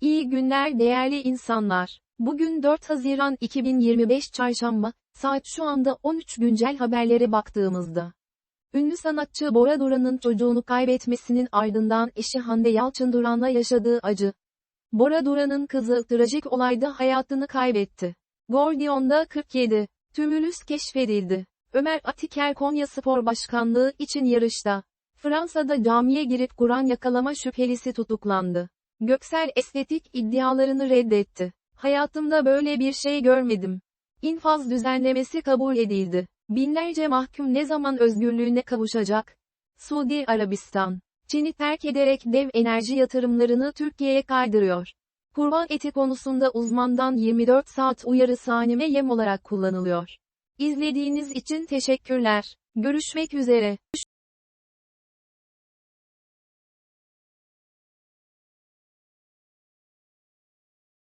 İyi günler değerli insanlar. Bugün 4 Haziran 2025 Çarşamba, saat şu anda 13 güncel haberlere baktığımızda. Ünlü sanatçı Bora Duran'ın çocuğunu kaybetmesinin ardından eşi Hande Yalçın Duran'la yaşadığı acı. Bora Duran'ın kızı trajik olayda hayatını kaybetti. Gordion'da 47. Tümülüs keşfedildi. Ömer Atiker Konya Spor Başkanlığı için yarışta. Fransa'da camiye girip Kur'an yakalama şüphelisi tutuklandı. Göksel estetik iddialarını reddetti. Hayatımda böyle bir şey görmedim. İnfaz düzenlemesi kabul edildi. Binlerce mahkum ne zaman özgürlüğüne kavuşacak? Suudi Arabistan, Çin'i terk ederek dev enerji yatırımlarını Türkiye'ye kaydırıyor. Kurban eti konusunda uzmandan 24 saat uyarı sahneme yem olarak kullanılıyor. İzlediğiniz için teşekkürler. Görüşmek üzere.